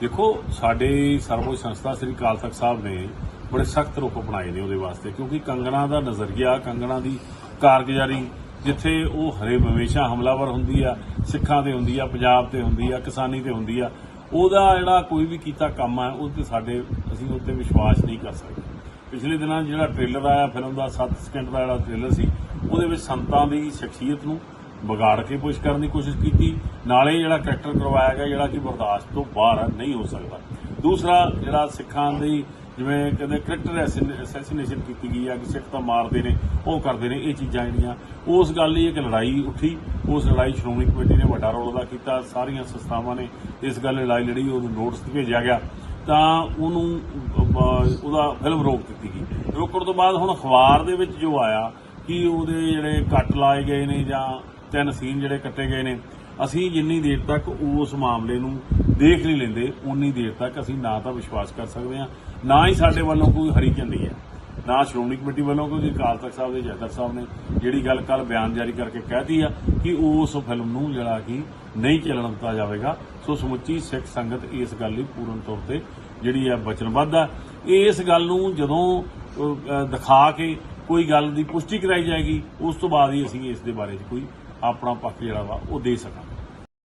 ਦੇਖੋ, ਸਾਡੇ ਸਰਵਉੱਚ ਸੰਸਥਾ ਸ੍ਰੀ ਅਕਾਲ ਤਖਤ ਸਾਹਿਬ ਨੇ ਬੜੇ ਸਖਤ ਰੁਖ ਅਪਣਾਏ ਨੇ ਉਹਦੇ ਵਾਸਤੇ, ਕਿਉਂਕਿ ਕੰਗਣਾ ਦਾ ਨਜ਼ਰੀਆ, ਕੰਗਣਾ ਦੀ ਕਾਰਗੁਜ਼ਾਰੀ, ਜਿੱਥੇ ਉਹ ਹਰੇ ਹਮੇਸ਼ਾ ਹਮਲਾਵਰ ਹੁੰਦੀ ਆ, ਸਿੱਖਾਂ ਤੇ ਹੁੰਦੀ ਆ, ਪੰਜਾਬ ਤੇ ਹੁੰਦੀ ਆ, ਕਿਸਾਨੀ ਤੇ ਹੁੰਦੀ ਆ, ਉਹਦਾ ਜਿਹੜਾ ਕੋਈ ਵੀ ਕੀਤਾ ਕੰਮ ਆ, ਉਹ ਤੇ ਸਾਡੇ, ਅਸੀਂ ਉਹ ਤੇ ਵਿਸ਼ਵਾਸ ਨਹੀਂ ਕਰ ਸਕਦੇ। ਪਿਛਲੇ ਦਿਨਾਂ 'ਚ ਜਿਹੜਾ ਟ੍ਰੇਲਰ ਆਇਆ, ਫਿਲਮ ਦਾ 7 ਸਕਿੰਟ ਦਾ ਜਿਹੜਾ ਟ੍ਰੇਲਰ ਸੀ, ਉਹਦੇ ਵਿੱਚ ਸੰਤਾਂ ਦੀ ਸ਼ਖਸੀਅਤ ਨੂੰ ਵਿਗਾੜ ਕੇ ਪੁਸ਼ ਕਰਨ ਦੀ ਕੋਸ਼ਿਸ਼ ਕੀਤੀ। ਨਾਲੇ ਜਿਹੜਾ ਕਰੈਕਟਰ ਕਰਵਾਇਆ ਗਿਆ, ਜਿਹੜਾ ਕਿ ਬਰਦਾਸ਼ਤ ਤੋਂ ਬਾਹਰ ਨਹੀਂ ਹੋ ਸਕਦਾ। ਦੂਸਰਾ, ਜਿਹੜਾ ਸਿੱਖਾਂ ਦੀ ਜਿਵੇਂ ਕਹਿੰਦੇ ਕਰੈਕਟਰ ਅਸੈਸੀਨੇਸ਼ਨ ਕੀਤੀ ਗਈ ਆ, ਕਿ ਸਿੱਖ ਤਾਂ ਮਾਰਦੇ ਨੇ, ਉਹ ਕਰਦੇ ਨੇ, ਇਹ ਚੀਜ਼ਾਂ ਜਿਹੜੀਆਂ। ਉਸ ਗੱਲ ਲਈ ਇੱਕ ਲੜਾਈ ਉੱਠੀ। ਉਸ ਲੜਾਈ ਸ਼੍ਰੋਮਣੀ ਕਮੇਟੀ ਨੇ ਵੱਡਾ ਰੋਲ ਅਦਾ ਕੀਤਾ। ਸਾਰੀਆਂ ਸੰਸਥਾਵਾਂ ਨੇ ਇਸ ਗੱਲ ਲੜਾਈ ਲੜੀ, ਉਹਨੂੰ ਨੋਟਿਸ ਭੇਜਿਆ ਗਿਆ। ਤਾਂ ਉਹਨੂੰ ਉਹਦਾ ਫਿਲਮ ਰੋਕ ਦਿੱਤੀ ਗਈ। ਰੋਕਣ ਤੋਂ ਬਾਅਦ ਹੁਣ ਅਖਬਾਰ ਦੇ ਵਿੱਚ ਜੋ ਆਇਆ ਕਿ ਉਹਦੇ ਜਿਹੜੇ ਕੱਟ ਲਾਏ ਗਏ ਨੇ ਜਾਂ ਤਿੰਨ ਸੀਨ ਜਿਹੜੇ ਕੱਟੇ ਗਏ ਨੇ, ਅਸੀਂ ਜਿੰਨੀ ਦੇਰ ਤੱਕ ਉਸ ਮਾਮਲੇ ਨੂੰ ਦੇਖ ਨਹੀਂ ਲੈਂਦੇ ਉਨੀ ਦੇਰ ਤੱਕ ਅਸੀਂ ਨਾ ਤਾਂ ਵਿਸ਼ਵਾਸ ਕਰ ਸਕਦੇ ਹਾਂ, ਨਾ ਹੀ ਸਾਡੇ ਵੱਲੋਂ ਕੋਈ ਹਰੀ ਝੰਡੀ ਹੈ, ਨਾ ਸ਼੍ਰੋਮਣੀ ਕਮੇਟੀ ਵੱਲੋਂ, ਕਿਉਂਕਿ ਅਕਾਲ ਤਖਤ ਸਾਹਿਬ ਦੇ ਜਥੇਦਾਰ ਸਾਹਿਬ ਨੇ ਜਿਹੜੀ ਗੱਲ ਕੱਲ ਬਿਆਨ ਜਾਰੀ ਕਰਕੇ ਕਹਿਤੀ ਆ ਕਿ ਉਸ ਫਿਲਮ ਨੂੰ ਜਿਹੜਾ ਕਿ ਨਹੀਂ ਚੱਲਣ ਦਿੱਤਾ ਜਾਵੇਗਾ। ਸੋ ਸਮੁੱਚੀ ਸਿੱਖ ਸੰਗਤ ਇਸ ਗੱਲ ਲਈ ਪੂਰਨ ਤੌਰ ਤੇ ਜਿਹੜੀ ਹੈ ਵਚਨਬੱਧ ਆ। ਇਸ ਗੱਲ ਨੂੰ ਜਦੋਂ ਦਿਖਾ ਕੇ ਕੋਈ ਗੱਲ ਦੀ ਪੁਸ਼ਟੀ ਕਰਾਈ ਜਾਏਗੀ, ਉਸ ਤੋਂ ਬਾਅਦ ਹੀ ਅਸੀਂ ਇਸ ਦੇ ਬਾਰੇ 'ਚ ਕੋਈ ਆਪਣਾ ਪੱਖ ਜਿਹੜਾ ਵਾ ਉਹ ਦੇ ਸਕਾਂਗੇ।